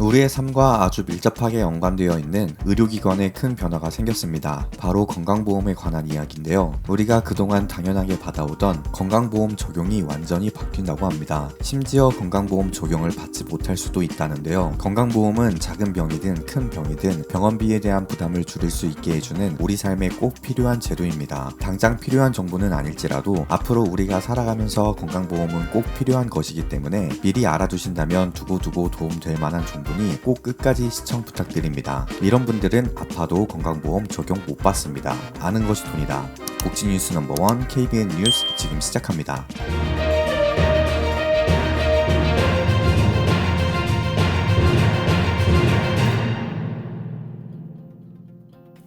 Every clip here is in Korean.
우리의 삶과 아주 밀접하게 연관되어 있는 의료기관에 큰 변화가 생겼습니다. 바로 건강보험에 관한 이야기인데요. 우리가 그동안 당연하게 받아오던 건강보험 적용이 완전히 바뀐다고 합니다. 심지어 건강보험 적용을 받지 못할 수도 있다는데요. 건강보험은 작은 병이든 큰 병이든 병원비에 대한 부담을 줄일 수 있게 해주는 우리 삶에 꼭 필요한 제도입니다. 당장 필요한 정보는 아닐지라도 앞으로 우리가 살아가면서 건강보험은 꼭 필요한 것이기 때문에 미리 알아두신다면 두고두고 도움될 만한 정보 니꼭 끝까지 시청 부탁드립니다. 이런 분들은 아파도 건강보험 적용 못 받습니다. 아는 것이 돈이다. 복지뉴스 넘버원 KBN 뉴스 지금 시작합니다.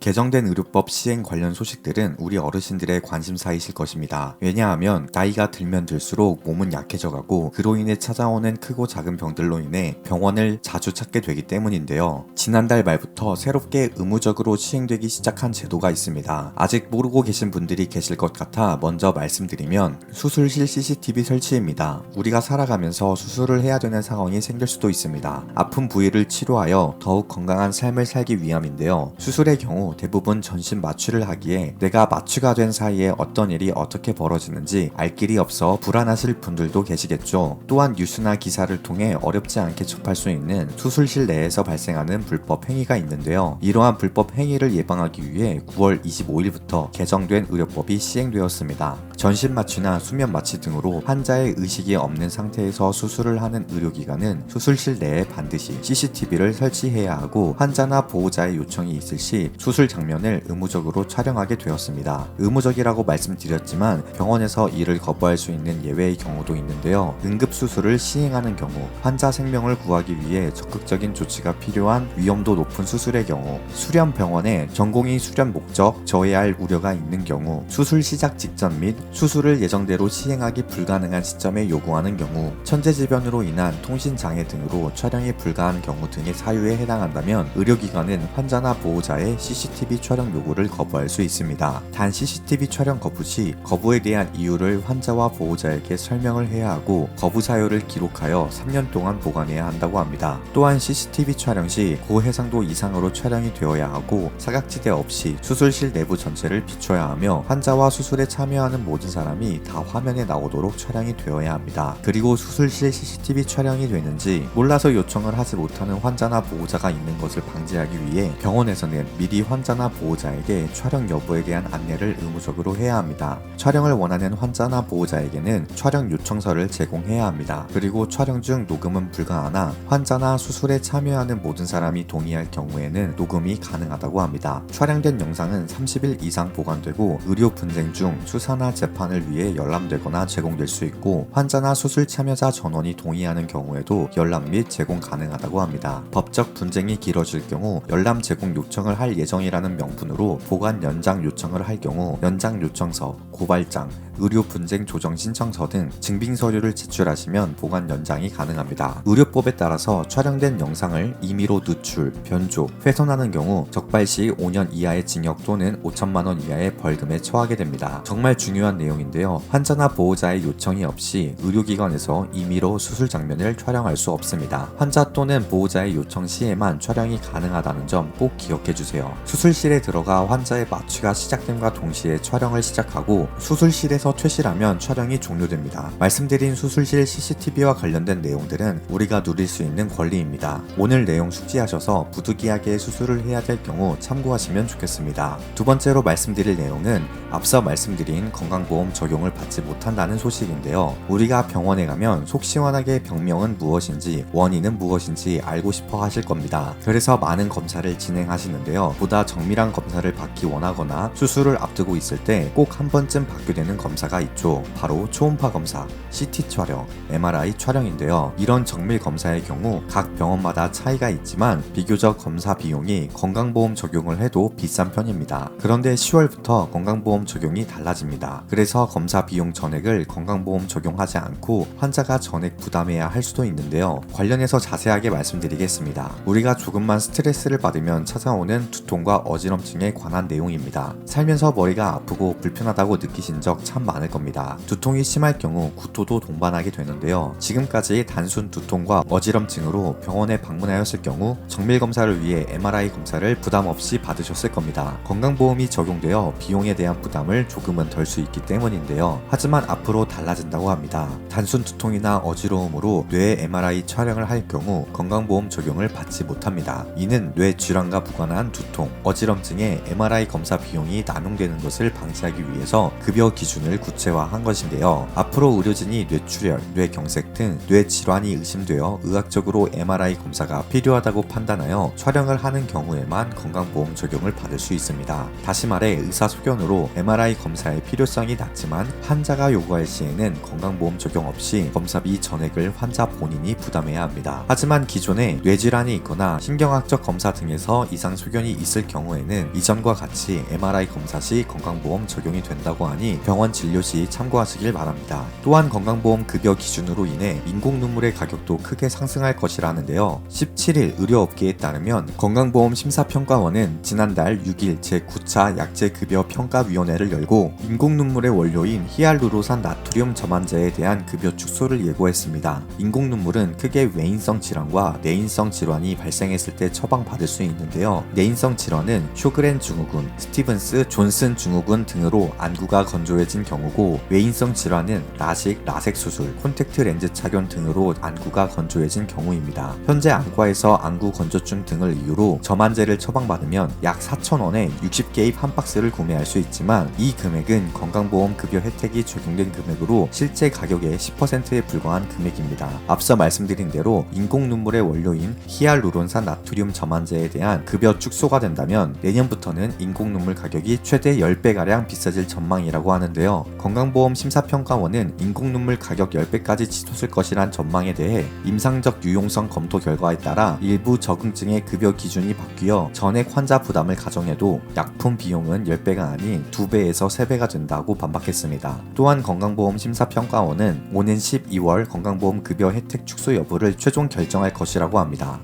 개정된 의료법 시행 관련 소식들은 우리 어르신들의 관심사이실 것입니다. 왜냐하면 나이가 들면 들수록 몸은 약해져 가고 그로 인해 찾아오는 크고 작은 병들로 인해 병원을 자주 찾게 되기 때문인데요. 지난달 말부터 새롭게 의무적으로 시행되기 시작한 제도가 있습니다. 아직 모르고 계신 분들이 계실 것 같아 먼저 말씀드리면 수술실 CCTV 설치입니다. 우리가 살아가면서 수술을 해야 되는 상황이 생길 수도 있습니다. 아픈 부위를 치료하여 더욱 건강한 삶을 살기 위함인데요. 수술의 경우 대부분 전신 마취를 하기에 내가 마취가 된 사이에 어떤 일이 어떻게 벌어지는지 알 길이 없어 불안하실 분들도 계시겠죠. 또한 뉴스나 기사를 통해 어렵지 않게 접할 수 있는 수술실 내에서 발생하는 불법 행위가 있는데요. 이러한 불법 행위를 예방하기 위해 9월 25일부터 개정된 의료법이 시행되었습니다. 전신 마취나 수면 마취 등으로 환자의 의식이 없는 상태에서 수술을 하는 의료기관은 수술실 내에 반드시 CCTV를 설치해야 하고 환자나 보호자의 요청이 있을 시 수술 장면을 의무적으로 촬영하게 되었습니다. 의무적이라고 말씀드렸지만 병원에서 이를 거부할 수 있는 예외의 경우도 있는데요. 응급수술을 시행하는 경우 환자 생명을 구하기 위해 적극적인 조치가 필요한 위험도 높은 수술의 경우 수련 병원에 전공의 수련 목적 저해할 우려가 있는 경우 수술 시작 직전 및 수술을 예정대로 시행하기 불가능한 시점에 요구하는 경우 천재지변으로 인한 통신장애 등으로 촬영이 불가한 경우 등의 사유에 해당한다면 의료기관은 환자나 보호자의 CCTV 촬영 요구를 거부할 수 있습니다. 단 CCTV 촬영 거부 시 거부에 대한 이유를 환자와 보호자에게 설명을 해야 하고 거부 사유를 기록하여 3년 동안 보관해야 한다고 합니다. 또한 CCTV 촬영 시 고해상도 이상으로 촬영이 되어야 하고 사각지대 없이 수술실 내부 전체를 비춰야 하며 환자와 수술에 참여하는 모든 사람이 다 화면에 나오도록 촬영이 되어야 합니다. 그리고 수술실 CCTV 촬영이 되는지 몰라서 요청을 하지 못하는 환자나 보호자가 있는 것을 방지하기 위해 병원에서는 미리 환자나 보호자에게 촬영 여부에 대한 안내를 의무적으로 해야 합니다. 촬영을 원하는 환자나 보호자에게는 촬영 요청서를 제공해야 합니다. 그리고 촬영 중 녹음은 불가하나 환자나 수술에 참여하는 모든 사람이 동의할 경우에는 녹음이 가능하다고 합니다. 촬영된 영상은 30일 이상 보관되고 의료 분쟁 중 수사나 재판을 위해 열람되거나 제공될 수 있고 환자나 수술 참여자 전원이 동의하는 경우에도 열람 및 제공 가능하다고 합니다. 법적 분쟁이 길어질 경우 열람 제공 요청을 할 예정이라는 명분으로 보관 연장 요청을 할 경우 연장 요청서, 고발장, 의료 분쟁 조정 신청서 등 증빙 서류를 제출하시면 보관 연장이 가능합니다. 의료법에 따라서 촬영된 영상을 임의로 누출, 변조, 훼손하는 경우 적발 시 5년 이하의 징역 또는 5천만 원 이하의 벌금에 처하게 됩니다. 정말 중요 한 내용인데요. 환자나 보호자의 요청이 없이 의료기관에서 임의로 수술 장면을 촬영할 수 없습니다. 환자 또는 보호자의 요청 시에만 촬영이 가능하다는 점 꼭 기억해 주세요. 수술실에 들어가 환자의 마취가 시작됨과 동시에 촬영을 시작하고 수술실에서 퇴실하면 촬영이 종료됩니다. 말씀드린 수술실 CCTV와 관련된 내용들은 우리가 누릴 수 있는 권리입니다. 오늘 내용 숙지하셔서 부득이하게 수술을 해야 될 경우 참고하시면 좋겠습니다. 두 번째로 말씀드릴 내용은 앞서 말씀드린 건강 보험 적용을 받지 못한다는 소식인데요. 우리가 병원에 가면 속 시원하게 병명은 무엇인지 원인은 무엇인지 알고 싶어 하실 겁니다. 그래서 많은 검사를 진행하시는데요. 보다 정밀한 검사를 받기 원하거나 수술을 앞두고 있을 때 꼭 한 번쯤 받게 되는 검사가 있죠. 바로 초음파 검사, CT 촬영, MRI 촬영인데요. 이런 정밀 검사의 경우 각 병원마다 차이가 있지만 비교적 검사 비용이 건강보험 적용을 해도 비싼 편입니다. 그런데 10월부터 건강보험 적용이 달라집니다. 그래서 검사 비용 전액을 건강보험 적용하지 않고 환자가 전액 부담해야 할 수도 있는데요. 관련해서 자세하게 말씀드리겠습니다. 우리가 조금만 스트레스를 받으면 찾아오는 두통과 어지럼증에 관한 내용입니다. 살면서 머리가 아프고 불편하다고 느끼신 적 참 많을 겁니다. 두통이 심할 경우 구토도 동반하게 되는데요. 지금까지 단순 두통과 어지럼증으로 병원에 방문하였을 경우 정밀 검사를 위해 MRI 검사를 부담 없이 받으셨을 겁니다. 건강보험이 적용되어 비용에 대한 부담을 조금은 덜 수 있기 때문인데요. 하지만 앞으로 달라진다고 합니다. 단순 두통이나 어지러움으로 뇌 MRI 촬영을 할 경우 건강보험 적용을 받지 못합니다. 이는 뇌 질환과 무관한 두통, 어지럼증에 MRI 검사 비용이 남용되는 것을 방지하기 위해서 급여 기준을 구체화한 것인데요. 앞으로 의료진이 뇌출혈, 뇌경색 등 뇌 질환이 의심되어 의학적으로 MRI 검사가 필요하다고 판단하여 촬영을 하는 경우에만 건강보험 적용을 받을 수 있습니다. 다시 말해 의사 소견으로 MRI 검사의 필요성이 낮지만 환자가 요구할 시에는 건강보험 적용 없이 검사비 전액을 환자 본인이 부담해야 합니다. 하지만 기존에 뇌질환이 있거나 신경학적 검사 등에서 이상 소견이 있을 경우에는 이전과 같이 MRI 검사 시 건강보험 적용이 된다고 하니 병원 진료 시 참고하시길 바랍니다. 또한 건강보험 급여 기준으로 인해 인공 눈물의 가격도 크게 상승할 것이라는데요. 17일 의료업계에 따르면 건강보험 심사평가원은 지난달 6일 제9차 약제급여 평가위원회를 열고 인공 눈물 의 원료인 히알루로산 나트륨 저만제에 대한 급여 축소를 예고했습니다. 인공 눈물은 크게 외인성 질환과 내인성 질환이 발생했을 때 처방받을 수 있는데요. 내인성 질환은 쇼그렌 증후군, 스티븐스 존슨 증후군 등으로 안구가 건조해진 경우고 외인성 질환은 라식, 라섹 수술, 콘택트 렌즈 착용 등으로 안구가 건조해진 경우입니다. 현재 안과에서 안구 건조증 등을 이유로 저만제를 처방받으면 약 4,000원에 60개입 한 박스를 구매할 수 있지만 이 금액은 건강 보험 급여 혜택이 적용된 금액으로 실제 가격의 10%에 불과한 금액입니다. 앞서 말씀드린 대로 인공 눈물의 원료인 히알루론산 나트륨 저만제에 대한 급여 축소가 된다면 내년부터는 인공 눈물 가격이 최대 10배가량 비싸질 전망이라고 하는데요. 건강보험 심사평가원은 인공 눈물 가격 10배까지 치솟을 것이란 전망에 대해 임상적 유용성 검토 결과에 따라 일부 적응증의 급여 기준이 바뀌어 전액 환자 부담을 가정해도 약품 비용은 10배가 아닌 2배에서 3배가 된다 고 반박했습니다. 또한 건강보험 심사평가원은 오는 12월 건강보험 급여 혜택 축소 여부를 최종 결정할 것이라고 합니다.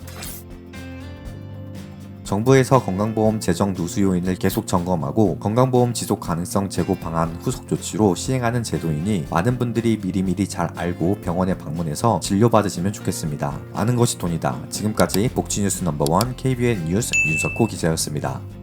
정부에서 건강보험 재정 누수 요인을 계속 점검하고 건강보험 지속 가능성 제고 방안 후속 조치로 시행하는 제도이니 많은 분들이 미리미리 잘 알고 병원에 방문해서 진료받으시면 좋겠습니다. 아는 것이 돈이다. 지금까지 복지뉴스 넘버원 KBN 뉴스 윤석호 기자였습니다.